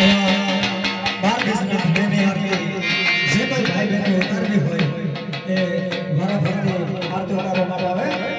બાર દેશના જે કોઈ ભાઈ બહેનો ઉતારવી હોય એ વારાફરતી આરતી ઉતારવામાં આવે